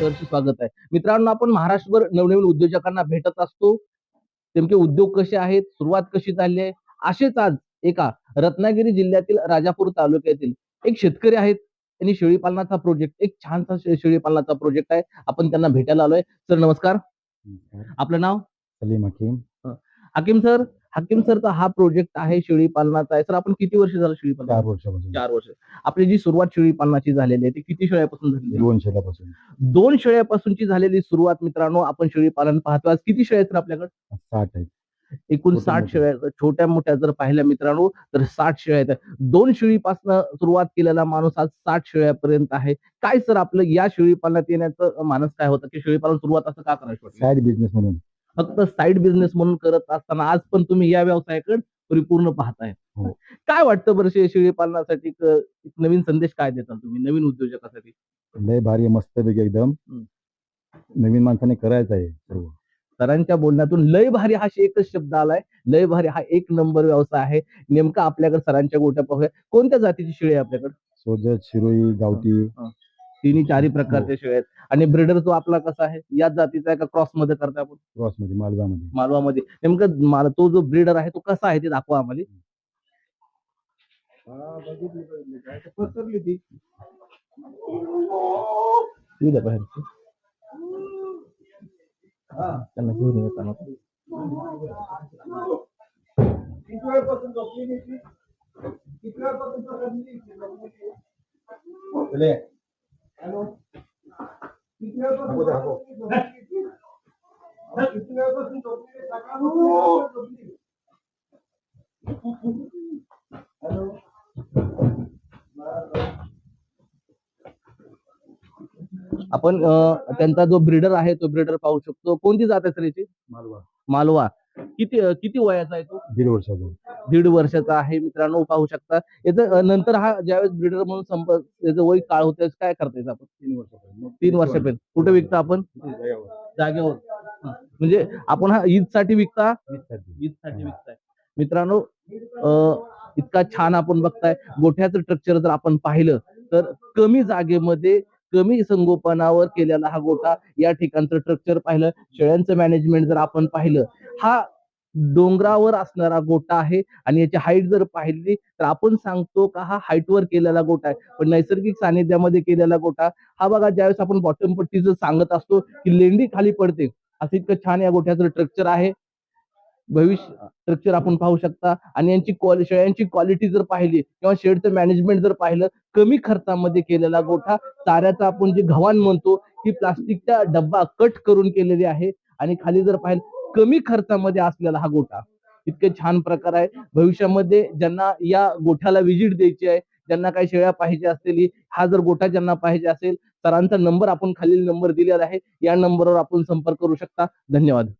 स्वागत आहे. मित्रांनो आपण महाराष्ट्रभर नवनवीन उद्योजकांना भेटत असतो. नेमके उद्योग कसे आहेत? सुरुवात कशी झाली आहे? असेच आज एका रत्नागिरी जिल्ह्यातील राजापूर तालुक्यातील एक शेतकरी आहेत. त्यांनी शेळी पालनाचा प्रोजेक्ट एक छानसा शेळी पालनाचा प्रोजेक्ट आहे. आपण त्यांना भेटायला आलोय. सर नमस्कार. आपलं नाव? सलीम हकीम. हाकीम सर हाकीम सरचा हा प्रोजेक्ट आहे शेळी पालनाचा आहे. सर आपण किती वर्ष झालं शेळी पालन चार वर्षापासून. चार वर्ष. आपली जी सुरुवात शेळी पालनाची झालेली आहे ती किती शेळ्यापासून आहे? दोन शेल्यापासून दोन शेळ्यापासूनची झालेली सुरुवात मित्रांनो आपण शेळी पालन पाहतो आज किती शेळ्या आहेत सर आपल्याकडे? साठ आहेत. एकूण साठ. शेळ्या आहेत. छोट्या मोठ्या जर पाहिल्या मित्रांनो तर साठ शेळ्या आहेत. दोन शेळीपासून सुरुवात केलेला माणूस आज साठ शेळ्यापर्यंत आहे. काय सर आपलं या शेळी पालनात येण्याचं मानस काय होतं? की शेळी पालन सुरुवात असं का करायचं? साईड बिझनेस म्हणून. फक्त साईड बिझनेस म्हणून करत असताना आज पण तुम्ही या व्यवसायाकडे परिपूर्ण पाहताय. हो. काय वाटतं बरं शेळी पालनासाठी? नवीन संदेश काय देताल तुम्ही? नवीन उद्योजकासाठी? लय भारी मस्त पैकी एकदम. नवीन माणसाने करायचं आहे सर्व. सरांच्या बोलण्यातून लय भारी हा एकच शब्द आलाय. लय भारी हा एक नंबर व्यवसाय आहे. नेमका आपल्याकडे सरांच्या गोट्या पाहूया. कोणत्या जातीची शेळी आहे आपल्याकडे? सोजत शिरोई गावठी. तिन्ही चारही प्रकारच्या शेळ्या आहेत. आणि ब्रिडर तो आपला कसा आहे? याच जातीचा आहे का क्रॉसमध्ये करताय आपण. क्रॉसमध्ये मालगामध्ये मालवामध्ये नेमकं माल- तो जो ब्रिडर आहे तो कसा आहे ते दाखवा आम्हाला. येऊ द्या बाहेर. त्यांना घेऊन येताना आपण अं, त्यांचा जो ब्रिडर आहे तो ब्रिडर पाहू शकतो. कोणती जात आहे सर याची? मालवा. मालवा. किती अं, किती वयाचा आहे तो? दीड वर्षाचा. दीड वर्षाचा आहे मित्रांनो पाहू शकता. याचं नंतर हा ज्यावेळेस ब्रिडर म्हणून संप याचं वय काळ होतं काय करता येतं आपण? तीन वर्षाचा तीन वर्षापर्यंत. कुठे विकता आपण? जागेवर. म्हणजे आपण हा ईदसाठी विकता ईदसाठी विकताय. मित्रांनो इतका छान आपण बघताय. गोठ्याचं स्ट्रक्चर जर आपण पाहिलं तर कमी जागेमध्ये कमी संगोपनावर केलेला हा गोठा या ठिकाणचं स्ट्रक्चर पाहिलं. शेळ्यांचं मॅनेजमेंट जर आपण पाहिलं हा डोंगरावर असणारा गोठा आहे आणि याची हाईट जर पाहिली तर आपण सांगतो का हा हाईटवर केलेला गोठा आहे. पण नैसर्गिक सानिध्यामध्ये केलेला गोठा हा बघा ज्यावेळेस आपण बॉटम पट्टीचं सांगत असतो की लेंडी खाली पडते असं इतकं छान या गोठ्याचं स्ट्रक्चर आहे. भविष्य स्ट्रक्चर आपण पाहू शकता. आणि यांची क्वालिटी शेळ्यांची क्वालिटी जर पाहिली किंवा शेडचं मॅनेजमेंट जर पाहिलं कमी खर्चामध्ये केलेला गोठा चाऱ्याचा आपण जे घवान म्हणतो ही प्लास्टिकचा डब्बा कट करून केलेली आहे. आणि खाली जर पाहिलं कमी खर्चामध्ये असलेला हा गोठा. इतके छान प्रकार आहे भविष्यामध्ये ज्यांना या गोठ्याला व्हिजिट द्यायची आहे ज्यांना काही शेळ्या पाहिजे असतील हा जर गोठा ज्यांना पाहिजे असेल सरांचा नंबर आपण खालील नंबर दिलेला आहे. या नंबरवर आपण संपर्क करू शकता. धन्यवाद.